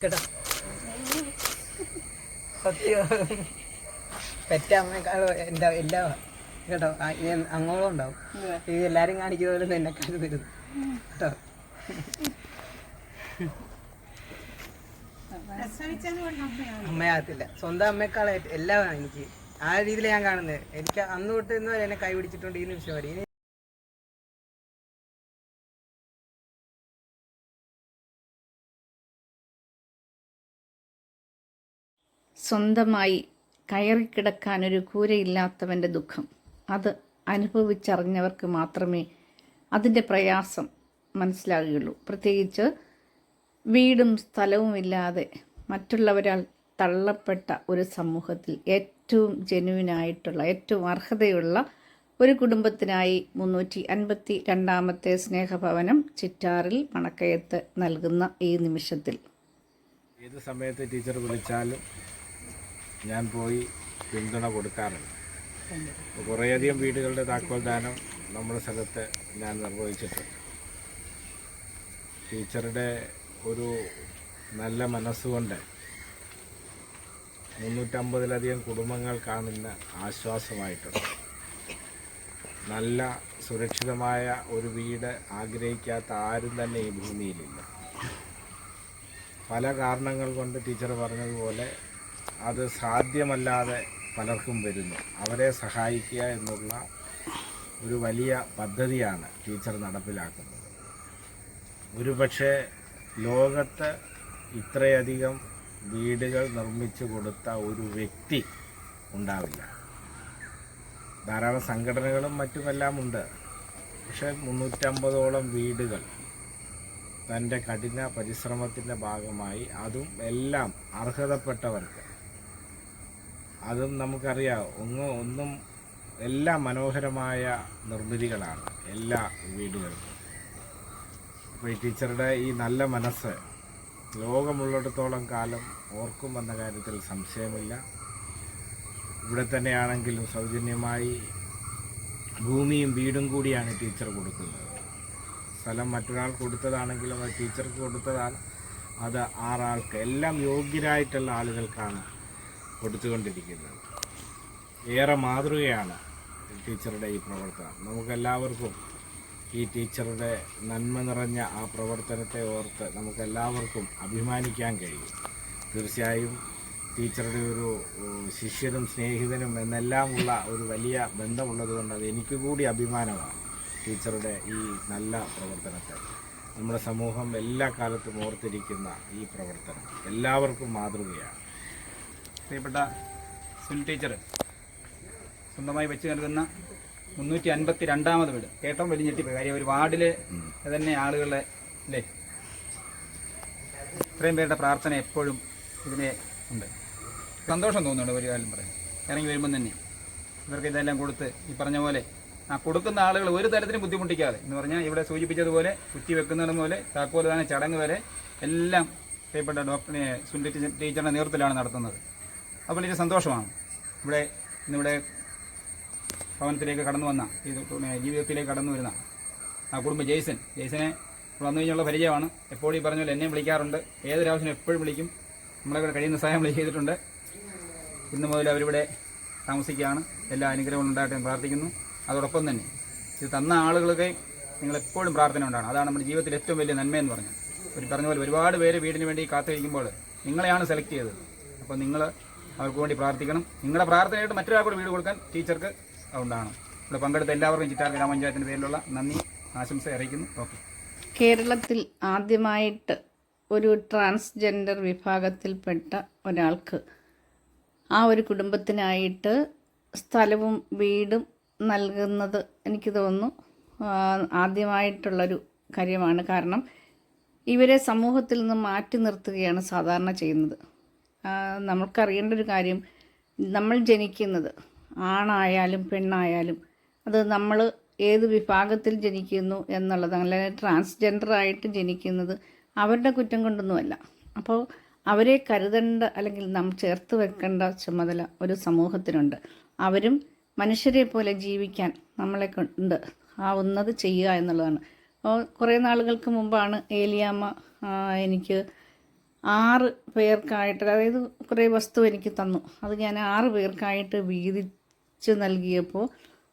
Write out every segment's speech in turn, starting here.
കേട്ടോ. സത്യം. പെറ്റ അമ്മയെക്കാളും എന്റെ എല്ലാ കേട്ടോ ആ, അങ്ങോളം ഉണ്ടാവും. ഈ എല്ലാരും കാണിക്കുന്ന പോലെ എന്നെ കാര്യം തരുന്നു കേട്ടോ. അമ്മയാകത്തില്ല. സ്വന്തം അമ്മയെക്കാളും എല്ലാവരും എനിക്ക് ആ രീതിയിൽ ഞാൻ കാണുന്നത്. എനിക്ക് അന്ന് തൊട്ട് ഇന്ന് വരെ എന്നെ കൈ പിടിച്ചിട്ടുണ്ട് ഈ നിമിഷം വരെ. സ്വന്തമായി കയറിക്കിടക്കാനൊരു കൂരയില്ലാത്തവന്റെ ദുഃഖം. അത് അനുഭവിച്ചറിഞ്ഞവർക്ക് മാത്രമേ അതിന്റെ പ്രയാസം മനസ്സിലാകുകയുള്ളൂ. പ്രത്യേകിച്ച് വീടും സ്ഥലവും ഇല്ലാതെ മറ്റുള്ളവരാൽ തള്ളപ്പെട്ട ഒരു സമൂഹത്തിൽ ഏറ്റവും ജെനുവിനായിട്ടുള്ള ഏറ്റവും അർഹതയുള്ള ഒരു കുടുംബത്തിനായി മുന്നൂറ്റി അൻപത്തി രണ്ടാമത്തെ സ്നേഹഭവനം ചിറ്റാറിൽ മണക്കയത്ത് നൽകുന്ന ഈ നിമിഷത്തിൽ. ഏത് സമയത്ത് ടീച്ചർ വിളിച്ചാലും ഞാൻ പോയി പിന്തുണ കൊടുക്കാറുണ്ട്. അപ്പോൾ കുറേയധികം വീടുകളുടെ താക്കോൽ ദാനം നമ്മുടെ സ്ഥലത്ത് ഞാൻ നിർവഹിച്ചിട്ടുണ്ട്. ടീച്ചറുടെ ഒരു നല്ല മനസ്സുകൊണ്ട് മുന്നൂറ്റമ്പതിലധികം കുടുംബങ്ങൾ കാണുന്ന ആശ്വാസമായിട്ടുണ്ട്. നല്ല സുരക്ഷിതമായ ഒരു വീട് ആഗ്രഹിക്കാത്ത ആരും തന്നെ ഈ ഭൂമിയിലില്ല. പല കാരണങ്ങൾ കൊണ്ട് ടീച്ചർ പറഞ്ഞതുപോലെ അത് സാധ്യമല്ലാതെ പലർക്കും വരുന്നു. അവരെ സഹായിക്കുക എന്നുള്ള ഒരു വലിയ പദ്ധതിയാണ് ടീച്ചർ നടപ്പിലാക്കുന്നത്. ഒരുപക്ഷെ ലോകത്ത് ഇത്രയധികം വീടുകൾ നിർമ്മിച്ചു കൊടുത്ത ഒരു വ്യക്തി ഉണ്ടാവില്ല. ധാരാളം സംഘടനകളും മറ്റുമെല്ലാം ഉണ്ട്. പക്ഷേ മുന്നൂറ്റമ്പതോളം വീടുകൾ തന്റെ കഠിന പരിശ്രമത്തിന്റെ ഭാഗമായി അതും എല്ലാം അർഹതപ്പെട്ടവർക്ക് അതും നമുക്കറിയാം. ഒന്നും ഒന്നും എല്ലാ മനോഹരമായ നിർമ്മിതികളാണ് എല്ലാ വീടുകൾക്കും അപ്പോൾ ഈ ടീച്ചറുടെ ഈ നല്ല മനസ്സ് ലോകമുള്ളിടത്തോളം കാലം ഓർക്കും എന്ന കാര്യത്തിൽ സംശയമില്ല. ഇവിടെ തന്നെയാണെങ്കിലും സൗജന്യമായി ഭൂമിയും വീടും കൂടിയാണ് ടീച്ചർ കൊടുക്കുന്നത്. സ്ഥലം മറ്റൊരാൾ കൊടുത്തതാണെങ്കിലും അത് ടീച്ചർക്ക് കൊടുത്തതാണ്. അത് ആറാൾക്ക് എല്ലാം യോഗ്യരായിട്ടുള്ള ആളുകൾക്കാണ് കൊടുത്തുകൊണ്ടിരിക്കുന്നത്. ഏറെ മാതൃകയാണ് ടീച്ചറുടെ ഈ പ്രവർത്തനം. നമുക്കെല്ലാവർക്കും ഈ ടീച്ചറുടെ നന്മ നിറഞ്ഞ ആ പ്രവർത്തനത്തെ ഓർത്ത് നമുക്കെല്ലാവർക്കും അഭിമാനിക്കാൻ കഴിയും. തീർച്ചയായും ടീച്ചറുടെ ഒരു ശിഷ്യനും സ്നേഹിതനും എന്നെല്ലാമുള്ള ഒരു വലിയ ബന്ധമുള്ളത് കൊണ്ട് അത് എനിക്ക് കൂടി അഭിമാനമാണ് ടീച്ചറുടെ ഈ നല്ല പ്രവർത്തനത്തെ. നമ്മുടെ സമൂഹം എല്ലാ കാലത്തും ഓർത്തിരിക്കുന്ന ഈ പ്രവർത്തനം എല്ലാവർക്കും മാതൃകയാണ്. പ്രിയപ്പെട്ട സുനിൽ ടീച്ചർ സ്വന്തമായി വെച്ച് നൽകുന്ന മുന്നൂറ്റി അൻപത്തി രണ്ടാമത് വീട്. കേട്ടോ വലിയ ഞെട്ടിപ്പോയി കാര്യം ഒരു വാർഡിലെ തന്നെ ആളുകളെ അല്ലേ ഇത്രയും പേരുടെ പ്രാർത്ഥന എപ്പോഴും ഇതിനെ ഉണ്ട്. സന്തോഷം തോന്നുന്നുണ്ട് ഒരു കാര്യം പറയാം ഇറങ്ങി വരുമ്പം തന്നെ ഇവർക്ക് ഇതെല്ലാം കൊടുത്ത് ഈ പറഞ്ഞ പോലെ ആ കൊടുക്കുന്ന ആളുകൾ ഒരു തരത്തിലും ബുദ്ധിമുട്ടിക്കാതെ. എന്ന് പറഞ്ഞാൽ ഇവിടെ സൂചിപ്പിച്ചതുപോലെ കുറ്റി വെക്കുന്നിടം പോലെ താക്കോൽദാന ചടങ്ങ് വരെ എല്ലാം പ്രിയപ്പെട്ട ഡോക്ടറിനെ സുനിൽ ടീച്ചറിന്റെ നേതൃത്വത്തിലാണ് നടത്തുന്നത്. അപ്പോൾ വലിയ സന്തോഷമാണ്. ഇവിടെ ഇന്നിവിടെ ഭവനത്തിലേക്ക് കടന്നു വന്ന ഈ ജീവിതത്തിലേക്ക് കടന്നു വരുന്ന ആ കുടുംബം ജെയ്സൻ ജെയ്സനെ വന്നു കഴിഞ്ഞുള്ള പരിചയമാണ്. എപ്പോഴും ഈ പറഞ്ഞ പോലെ എന്നെ വിളിക്കാറുണ്ട്. ഏതൊരാവശ്യം എപ്പോഴും വിളിക്കും. നമ്മളെ കൂടെ കഴിയുന്ന സഹായം ചെയ്തിട്ടുണ്ട്. ഇന്ന് മുതൽ അവരിവിടെ താമസിക്കുകയാണ്. എല്ലാ അനുഗ്രഹവും ഉണ്ടായിട്ട് ഞാൻ പ്രാർത്ഥിക്കുന്നു. അതോടൊപ്പം തന്നെ ഇത് തന്ന ആളുകൾക്ക് നിങ്ങൾ എപ്പോഴും പ്രാർത്ഥന ഉണ്ടാണ് അതാണ് നമ്മുടെ ജീവിതത്തിൽ ഏറ്റവും വലിയ നന്മയെന്ന് പറഞ്ഞത്. ഒരു പറഞ്ഞ പോലെ ഒരുപാട് പേര് വീടിന് വേണ്ടി കാത്തിരിക്കുമ്പോൾ നിങ്ങളെയാണ് സെലക്ട് ചെയ്തത്. അപ്പോൾ നിങ്ങൾ അവർക്ക് വേണ്ടി പ്രാർത്ഥിക്കണം. നിങ്ങളുടെ പ്രാർത്ഥനയായിട്ട് മറ്റൊരാൾക്കൂടെ വീട് കൊടുക്കാൻ ടീച്ചർക്ക് ഉണ്ടാകണം ഇവിടെ പങ്കെടുത്ത എല്ലാവർക്കും ചിറ്റാർ ഗ്രാമപഞ്ചായത്തിന്റെ പേരിലുള്ള നന്ദി ആശംസ അറിയിക്കുന്നു. ഓക്കെ. കേരളത്തിൽ ആദ്യമായിട്ട് ഒരു ട്രാൻസ്ജെൻഡർ വിഭാഗത്തിൽപ്പെട്ട ഒരാൾക്ക് ആ ഒരു കുടുംബത്തിനായിട്ട് സ്ഥലവും വീടും നൽകുന്നത് എനിക്ക് തോന്നുന്നു ആദ്യമായിട്ടുള്ളൊരു കാര്യമാണ്. കാരണം ഇവരെ സമൂഹത്തിൽ നിന്ന് മാറ്റി നിർത്തുകയാണ് സാധാരണ ചെയ്യുന്നത്. നമുക്കറിയേണ്ട ഒരു കാര്യം നമ്മൾ ജനിക്കുന്നത് ആണായാലും പെണ്ണായാലും അത് നമ്മൾ ഏത് വിഭാഗത്തിൽ ജനിക്കുന്നു എന്നുള്ളത് അല്ലെങ്കിൽ ട്രാൻസ്ജെൻഡർ ആയിട്ട് ജനിക്കുന്നത് അവരുടെ കുറ്റം കൊണ്ടൊന്നുമല്ല. അപ്പോൾ അവരെ കരുതേണ്ട അല്ലെങ്കിൽ നാം ചേർത്ത് വെക്കേണ്ട ചുമതല ഒരു സമൂഹത്തിനുണ്ട്. അവരും മനുഷ്യരെ പോലെ ജീവിക്കാൻ നമ്മളെ കൊണ്ട് ആവുന്നത് ചെയ്യുക എന്നുള്ളതാണ്. അപ്പോൾ കുറേ നാളുകൾക്ക് മുമ്പാണ് ഏലിയാമ്മ എനിക്ക് ആറ് പേർക്കായിട്ട് അതായത് കുറേ വസ്തു എനിക്ക് തന്നു. അത് ഞാൻ ആറ് പേർക്കായിട്ട് വീതിച്ച് നൽകിയപ്പോൾ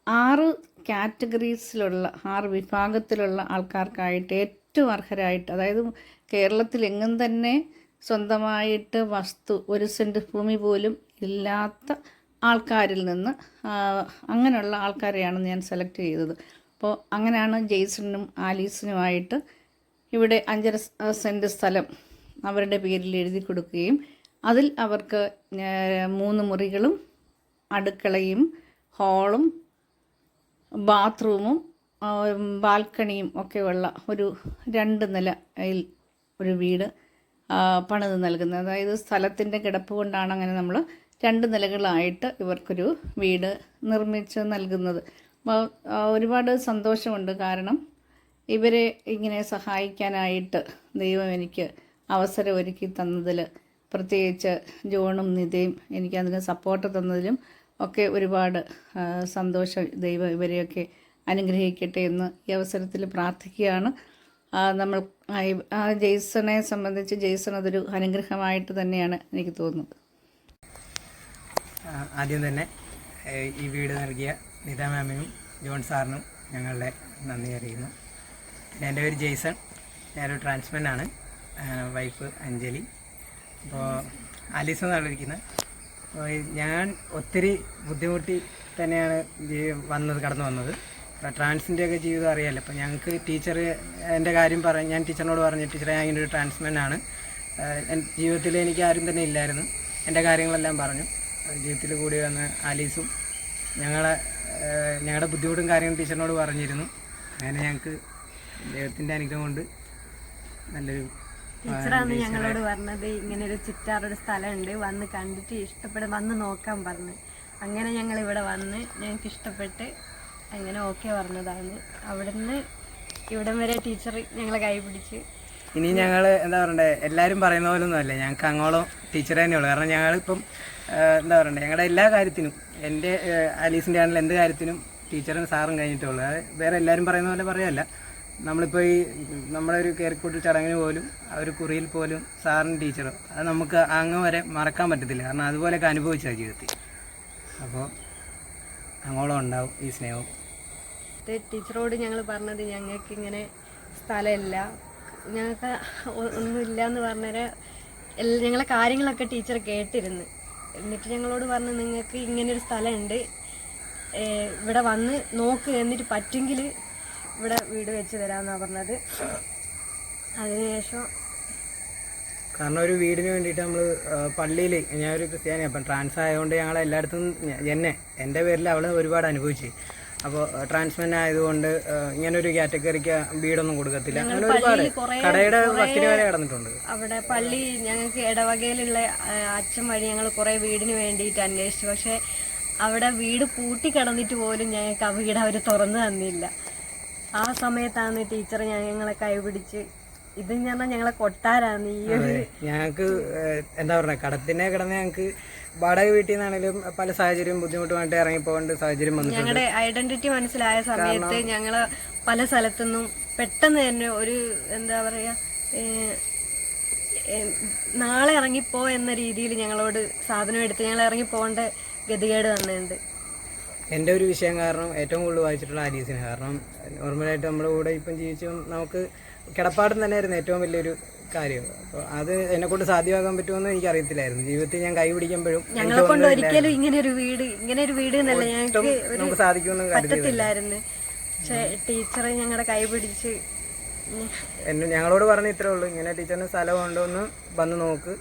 ആറ് കാറ്റഗറീസിലുള്ള ആറ് വിഭാഗത്തിലുള്ള ആൾക്കാർക്കായിട്ട് ഏറ്റവും അർഹരായിട്ട് അതായത് കേരളത്തിൽ എങ്ങും തന്നെ സ്വന്തമായിട്ട് വസ്തു ഒരു സെന്റ് ഭൂമി പോലും ഇല്ലാത്ത ആൾക്കാരിൽ നിന്ന് അങ്ങനെയുള്ള ആൾക്കാരെയാണ് ഞാൻ സെലക്ട് ചെയ്തത്. അപ്പോൾ അങ്ങനെയാണ് ജെയ്സണിനും ആലീസിനുമായിട്ട് ഇവിടെ അഞ്ചര സെന്റ് സ്ഥലം അവരുടെ പേരിൽ എഴുതി കൊടുക്കുകയും അതിൽ അവർക്ക് മൂന്ന് മുറികളും അടുക്കളയും ഹാളും ബാത്റൂമും ബാൽക്കണിയും ഒക്കെയുള്ള ഒരു രണ്ട് നിലയിൽ ഒരു വീട് പണിത് നൽകുന്നത്. അതായത് സ്ഥലത്തിന്റെ കിടപ്പ് കൊണ്ടാണ് അങ്ങനെ നമ്മൾ രണ്ട് നിലകളായിട്ട് ഇവർക്കൊരു വീട് നിർമ്മിച്ച് നൽകുന്നത്. ഒരുപാട് സന്തോഷമുണ്ട്. കാരണം ഇവരെ ഇങ്ങനെ സഹായിക്കാനായിട്ട് ദൈവം എനിക്ക് അവസരം ഒരുക്കി തന്നതിൽ പ്രത്യേകിച്ച് ജോണും നിതയും എനിക്ക് അതിന് സപ്പോർട്ട് തന്നതിലും ഒക്കെ ഒരുപാട് സന്തോഷം ദൈവം ഇവരെയൊക്കെ അനുഗ്രഹിക്കട്ടെ എന്ന് ഈ അവസരത്തിൽ പ്രാർത്ഥിക്കുകയാണ്. നമ്മൾ ആ ജെയ്സണെ സംബന്ധിച്ച് ജെയ്സൺ അതൊരു അനുഗ്രഹമായിട്ട് തന്നെയാണ് എനിക്ക് തോന്നുന്നത്. ആദ്യം തന്നെ ഈ വീട് നൽകിയ നിത മാമിനും ജോൺ സാറിനും ഞങ്ങളുടെ നന്ദി അറിയുന്നു എന്റെ പേര് ജെയ്സൺ. ഞാനൊരു ട്രാൻസ്മെന്റ് ആണ്. വൈഫ് അഞ്ജലി. അപ്പോൾ ആലീസ് എന്നാണ് ഇരിക്കുന്നത് അപ്പോൾ ഞാൻ ഒത്തിരി ബുദ്ധിമുട്ടി തന്നെയാണ് വന്നത് കടന്നു വന്നത്. അപ്പോൾ ട്രാൻസിന്റെ ഒക്കെ ജീവിതം അറിയാമല്ലോ അപ്പോൾ ഞങ്ങൾക്ക് ടീച്ചർ എന്റെ കാര്യം പറ ഞാൻ ടീച്ചറിനോട് പറഞ്ഞു ടീച്ചറെ ഞാൻ ഇങ്ങനെ ഒരു ട്രാൻസ്മെൻ ആണ്. ജീവിതത്തിൽ എനിക്ക് ആരും തന്നെ ഇല്ലായിരുന്നു. എന്റെ കാര്യങ്ങളെല്ലാം പറഞ്ഞു. ജീവിതത്തിൽ കൂടി വന്ന ആലീസും ഞങ്ങളെ ഞങ്ങളുടെ ബുദ്ധിമുട്ടും കാര്യങ്ങളും ടീച്ചറിനോട് പറഞ്ഞിരുന്നു. അങ്ങനെ ഞങ്ങൾക്ക് ദൈവത്തിന്റെ അനുഗ്രഹം കൊണ്ട് നല്ലൊരു ടീച്ചറാണ് ഞങ്ങളോട് പറഞ്ഞത് ഇങ്ങനെ ഒരു ചുറ്റാറൊരു സ്ഥലമുണ്ട് വന്ന് കണ്ടിട്ട് ഇഷ്ടപ്പെട്ട് വന്ന് നോക്കാൻ പറഞ്ഞു. അങ്ങനെ ഞങ്ങൾ ഇവിടെ വന്ന് ഞങ്ങൾക്ക് ഇഷ്ടപ്പെട്ട് അങ്ങനെ ഓക്കെ പറഞ്ഞതാണ്. അവിടുന്ന് ഇവിടം വരെ ടീച്ചർ ഞങ്ങളെ കൈ പിടിച്ച്. ഇനി ഞങ്ങൾ എന്താ പറയണ്ടേ എല്ലാവരും പറയുന്ന പോലെ ഒന്നും അല്ല. ഞങ്ങൾക്ക് അങ്ങോളം ടീച്ചർ തന്നെയുള്ളൂ കാരണം ഞങ്ങളിപ്പം എന്താ പറയണ്ടേ ഞങ്ങളുടെ എല്ലാ കാര്യത്തിനും എന്റെ അലീസിന്റെ ആണെങ്കിലും എന്ത് കാര്യത്തിനും ടീച്ചറും സാറും കഴിഞ്ഞിട്ടുള്ളൂ അത് വേറെ എല്ലാവരും പറയുന്ന പോലെ പറയല്ല. നമ്മളിപ്പോൾ ഈ നമ്മുടെ ഒരു കയറിക്കൂട്ടൽ ചടങ്ങിന് പോലും ആ ഒരു കുറിയിൽ പോലും സാറും ടീച്ചറും അത് നമുക്ക് അങ്ങ് വരെ മറക്കാൻ പറ്റത്തില്ല. കാരണം അതുപോലെയൊക്കെ അനുഭവിച്ചാണ് ജീവിതത്തിൽ. അപ്പോൾ അങ്ങോളം ഉണ്ടാവും ഈ സ്നേഹവും ടീച്ചറോട് ഞങ്ങൾ പറഞ്ഞത് ഞങ്ങൾക്ക് ഇങ്ങനെ സ്ഥലമില്ല. ഞങ്ങൾക്ക് ഒന്നുമില്ല എന്ന് പറഞ്ഞാൽ എല്ലാ ഞങ്ങളെ കാര്യങ്ങളൊക്കെ ടീച്ചർ കേട്ടിരുന്നു. എന്നിട്ട് ഞങ്ങളോട് പറഞ്ഞു നിങ്ങൾക്ക് ഇങ്ങനെ ഒരു സ്ഥലമുണ്ട് ഇവിടെ വന്ന് നോക്ക്. എന്നിട്ട് പറ്റുമെങ്കിൽ ഇവിടെ വീട് വെച്ച് തരാമെന്നാണ് പറഞ്ഞത്. അതിനുശേഷം കാരണം ഒരു വീടിന് വേണ്ടിയിട്ട് നമ്മൾ പള്ളിയിൽ ഞാനൊരു ക്രിസ്ത്യാനി അപ്പം ട്രാൻസ് ആയതുകൊണ്ട് ഞങ്ങൾ എല്ലായിടത്തും എന്നെ എന്റെ പേരിൽ അവൾ ഒരുപാട് അനുഭവിച്ചു. അപ്പോൾ ട്രാൻസ്മെൻ ആയതുകൊണ്ട് ഇങ്ങനൊരു കാറ്റഗറിക്ക് വീടൊന്നും കൊടുക്കത്തില്ല. അങ്ങനെ ഒരുപാട് കടയുടെ വക്കിന് വരെ കിടന്നിട്ടുണ്ട്. അവിടെ പള്ളി ഞങ്ങൾക്ക് ഇടവകയിലുള്ള അച്ഛൻ വഴി ഞങ്ങൾ കുറേ വീടിന് വേണ്ടിയിട്ട് അന്വേഷിച്ചു. പക്ഷെ അവിടെ വീട് പൂട്ടി കിടന്നിട്ട് പോലും ഞങ്ങൾക്ക് ആ വീട് അവർ തുറന്നു തന്നില്ല. ആ സമയത്താണ് ടീച്ചർ ഞങ്ങളെ കൈപിടിച്ച് ഇത് ഞാൻ പറഞ്ഞാൽ ഞങ്ങളെ കൊട്ടാരാണ് ഈ ഒരു ഞങ്ങൾക്ക് എന്താ പറയുക കടത്തിനെ കിടന്ന് ഞങ്ങൾക്ക് വാടക വീട്ടിൽ നിന്നാണെങ്കിലും പല സാഹചര്യം ബുദ്ധിമുട്ടുമായിട്ട് ഇറങ്ങി പോകേണ്ട സാഹചര്യം വന്നു ഞങ്ങളുടെ ഐഡന്റിറ്റി മനസ്സിലായ സമയത്ത് ഞങ്ങൾ പല സ്ഥലത്തുനിന്നും പെട്ടെന്ന് തന്നെ ഒരു എന്താ പറയാ നാളെ ഇറങ്ങിപ്പോ എന്ന രീതിയിൽ ഞങ്ങളോട് സാധനം എടുത്ത് ഞങ്ങൾ ഇറങ്ങി പോകേണ്ട ഗതികേട് വന്നിട്ടുണ്ട്. എന്റെ ഒരു വിഷയം കാരണം ഏറ്റവും കൂടുതൽ വായിച്ചിട്ടുള്ള ആലീസിന്. കാരണം നോർമലായിട്ട് നമ്മുടെ കൂടെ ഇപ്പം ജീവിച്ചും നമുക്ക് കിടപ്പാടം തന്നെയായിരുന്നു ഏറ്റവും വലിയൊരു കാര്യം. അപ്പോൾ അത് എന്നെ കൊണ്ട് സാധ്യമാക്കാൻ പറ്റുമെന്ന് എനിക്ക് അറിയത്തില്ലായിരുന്നു ജീവിതത്തിൽ ഞാൻ കൈ പിടിക്കുമ്പോഴും ഞങ്ങളെ കൊണ്ട് ഒരിക്കലും ഇങ്ങനെ ഒരു വീട് ഇങ്ങനെ ഒരു വീട് എന്നല്ല ഞങ്ങൾക്ക് നമുക്ക് സാധിക്കുമെന്ന് കരുതി പറ്റത്തില്ലായിരുന്നു. പക്ഷെ ടീച്ചർ ഞങ്ങളുടെ കൈ പിടിച്ച് എന്നെ ഞങ്ങളോട് പറഞ്ഞ ഇത്രേ ഉള്ളൂ. ഇങ്ങനെ ടീച്ചറിന് സ്ഥലമുണ്ടോ എന്ന് വന്ന് നോക്ക്.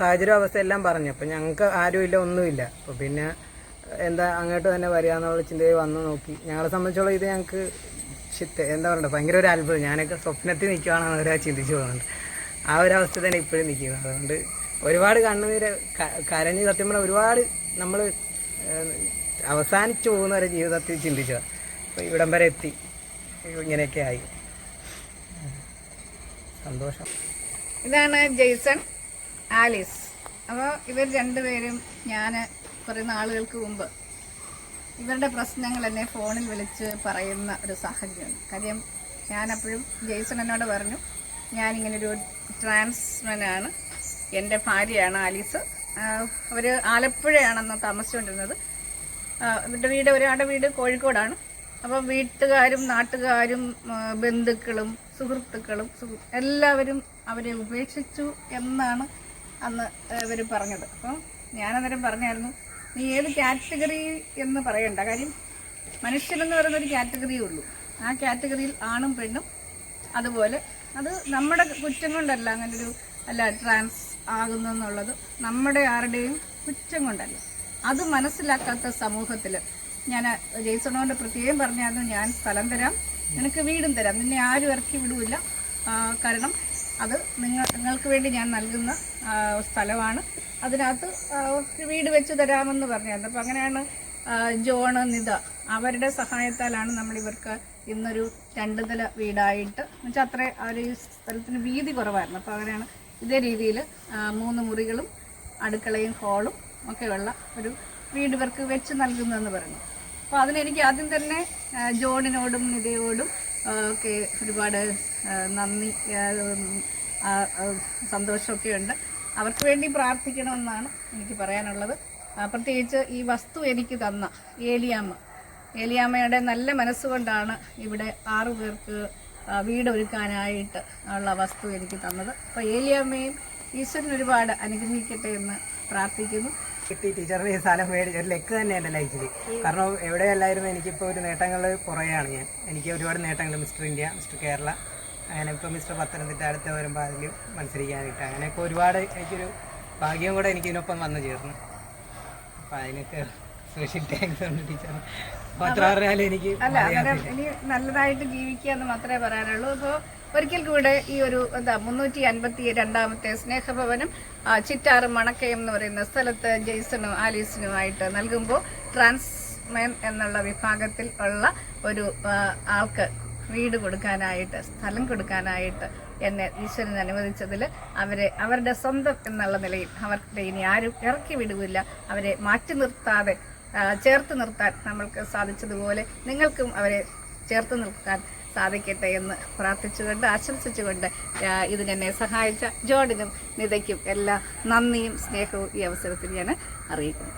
സാഹചര്യ അവസ്ഥ എല്ലാം പറഞ്ഞു. അപ്പം ഞങ്ങൾക്ക് ആരുമില്ല ഒന്നുമില്ല. അപ്പോൾ പിന്നെ എന്താ അങ്ങോട്ട് തന്നെ വരിക എന്നുള്ള ചിന്തയിൽ വന്ന് നോക്കി. ഞങ്ങളെ സംബന്ധിച്ചോളം ഇത് ഞങ്ങൾക്ക് ഷിത്ത് എന്താ പറയുക ഭയങ്കര ഒരു അത്ഭുതം. ഞാനൊക്കെ സ്വപ്നത്തിൽ നിൽക്കുകയാണെന്ന് അവരെ ചിന്തിച്ചു പോകുന്നുണ്ട്. ആ ഒരു അവസ്ഥ തന്നെ ഇപ്പോഴും നിൽക്കുന്നത്. അതുകൊണ്ട് ഒരുപാട് കണ്ണുനീര് കരഞ്ഞ് സത്യം പറഞ്ഞാൽ ഒരുപാട് നമ്മൾ അവസാനിച്ചു പോകുന്ന ഒരു ജീവിതത്തിൽ ചിന്തിച്ചതാണ് അപ്പോൾ ഇവിടം വരെ എത്തി. ഇങ്ങനെയൊക്കെ ആയി. സന്തോഷം. ഇതാണ് ജെയ്സൺ ആലിസ്. അപ്പോൾ ഇവർ രണ്ടുപേരും ഞാൻ കുറേ നാളുകൾക്ക് മുമ്പ് ഇവരുടെ പ്രശ്നങ്ങൾ എന്നെ ഫോണിൽ വിളിച്ച് പറയുന്ന ഒരു സാഹചര്യമാണ് കാര്യം ഞാനപ്പോഴും ജെയ്സൺ എന്നോട് പറഞ്ഞു ഞാനിങ്ങനൊരു ട്രാൻസ്മനാണ്. എന്റെ ഭാര്യയാണ് ആലീസ്. അവർ ആലപ്പുഴയാണെന്ന് താമസിച്ചുകൊണ്ടിരുന്നത്. ഇവരുടെ വീട് ഒരാളുടെ വീട് കോഴിക്കോടാണ്. അപ്പം വീട്ടുകാരും നാട്ടുകാരും ബന്ധുക്കളും സുഹൃത്തുക്കളും എല്ലാവരും അവരെ ഉപേക്ഷിച്ചു എന്നാണ് അന്ന് ഇവർ പറഞ്ഞത്. അപ്പം ഞാനന്നേരം പറഞ്ഞായിരുന്നു നീ ഏത് കാറ്റഗറി എന്ന് പറയണ്ട. കാര്യം മനുഷ്യരെന്ന് പറയുന്ന ഒരു കാറ്റഗറിയേ ഉള്ളൂ. ആ കാറ്റഗറിയിൽ ആണും പെണ്ണും അതുപോലെ അത് നമ്മുടെ കുറ്റം കൊണ്ടല്ല അങ്ങനെ ഒരു അല്ല ട്രാൻസ് ആകുന്നു എന്നുള്ളത് നമ്മുടെ ആരുടെയും കുറ്റം കൊണ്ടല്ല. അത് മനസ്സിലാക്കാത്ത സമൂഹത്തിൽ ഞാൻ ജെയ്സണോന്റെ പ്രത്യേകം പറഞ്ഞായിരുന്നു ഞാൻ സ്ഥലം തരാം നിനക്ക് വീടും തരാം. നിന്നെ ആരും ഇറക്കി വിടൂല കാരണം അത് നിങ്ങൾ നിങ്ങൾക്ക് വേണ്ടി ഞാൻ നൽകുന്ന സ്ഥലമാണ്. അതിനകത്ത് വീട് വെച്ച് തരാമെന്ന് പറഞ്ഞായിരുന്നു. അപ്പം അങ്ങനെയാണ് ജോണ് നിത അവരുടെ സഹായത്താലാണ് നമ്മൾ ഇവർക്ക് ഇന്നൊരു രണ്ട് നില വീടായിട്ട്. എന്നുവെച്ചാൽ അത്ര ആ ഒരു സ്ഥലത്തിന് വീതി കുറവായിരുന്നു. അപ്പോൾ അങ്ങനെയാണ് ഇതേ രീതിയിൽ മൂന്ന് മുറികളും അടുക്കളയും ഹോളും ഒക്കെയുള്ള ഒരു വീട് ഇവർക്ക് വെച്ച് നൽകുന്നതെന്ന് പറഞ്ഞു. അപ്പോൾ അതിനെനിക്ക് ആദ്യം തന്നെ ജോണിനോടും നിതയോടും ഒക്കെ ഒരുപാട് നന്ദി സന്തോഷമൊക്കെ ഉണ്ട്. അവർക്ക് വേണ്ടി പ്രാർത്ഥിക്കണമെന്നാണ് എനിക്ക് പറയാനുള്ളത്. പ്രത്യേകിച്ച് ഈ വസ്തു എനിക്ക് തന്ന ഏലിയാമ്മ. ഏലിയാമ്മയുടെ നല്ല മനസ്സുകൊണ്ടാണ് ഇവിടെ ആറു പേർക്ക് വീടൊരുക്കാനായിട്ട് ഉള്ള വസ്തു എനിക്ക് തന്നത്. അപ്പോൾ ഏലിയാമ്മയും ഈശ്വരൻ ഒരുപാട് അനുഗ്രഹിക്കട്ടെ എന്ന് പ്രാർത്ഥിക്കുന്നു. കിട്ടി ടീച്ചറിന് ഈ സ്ഥലം മേടിച്ച് ഒരു ലെക്ക് തന്നെ എന്റെ ലൈഫിൽ കാരണം എവിടെയല്ലായിരുന്നു എനിക്കിപ്പോൾ ഒരു നേട്ടങ്ങൾ കുറേയാണ് ഞാൻ. എനിക്ക് ഒരുപാട് നേട്ടങ്ങൾ മിസ്റ്റർ ഇന്ത്യ മിസ്റ്റർ കേരള അങ്ങനെ ഇപ്പോൾ മിസ്റ്റർ പത്തനംതിട്ട അടുത്ത് വരുമ്പോൾ അതിൽ മത്സരിക്കാനായിട്ട്. അങ്ങനെയൊക്കെ ഒരുപാട് എനിക്കൊരു ഭാഗ്യം കൂടെ എനിക്ക് ഇതിനൊപ്പം വന്നു ചേർന്നു. അപ്പം അതിനൊക്കെ സ്പെഷ്യൽ താങ്ക്സ് ഉണ്ട് ടീച്ചർ പത്ര എനിക്ക് അല്ല അങ്ങനെ ഇനി നല്ലതായിട്ട് ജീവിക്കുക എന്ന് മാത്രമേ പറയാനുള്ളൂ. അപ്പോൾ ഒരിക്കൽ കൂടെ ഈ ഒരു എന്താ മുന്നൂറ്റി അൻപത്തി രണ്ടാമത്തെ സ്നേഹഭവനം ചിറ്റാറ് മണക്കയം എന്ന് പറയുന്ന സ്ഥലത്ത് ജെയ്സണും ആലീസിനുമായിട്ട് നൽകുമ്പോൾ ട്രാൻസ്മെൻ എന്നുള്ള വിഭാഗത്തിൽ ഉള്ള ഒരു ആൾക്ക് വീട് കൊടുക്കാനായിട്ട് സ്ഥലം കൊടുക്കാനായിട്ട് എന്നെ ഈശ്വരൻ അനുവദിച്ചതിൽ അവരെ അവരുടെ സ്വന്തം എന്നുള്ള നിലയിൽ അവരുടെ ഇനി ആരും ഇറക്കി വിടുകയില്ല. അവരെ മാറ്റി നിർത്താതെ ചേർത്ത് നിർത്താൻ നമ്മൾക്ക് സാധിച്ചതുപോലെ നിങ്ങൾക്കും അവരെ ചേർത്ത് നിർത്താൻ സാധിക്കട്ടെ എന്ന് പ്രാർത്ഥിച്ചുകൊണ്ട് ആശംസിച്ചുകൊണ്ട് ഇതിനെന്നെ സഹായിച്ച ജോണിനും നിതയ്ക്കും എല്ലാ നന്ദിയും സ്നേഹവും ഈ അവസരത്തിൽ ഞാൻ അറിയിക്കുന്നു.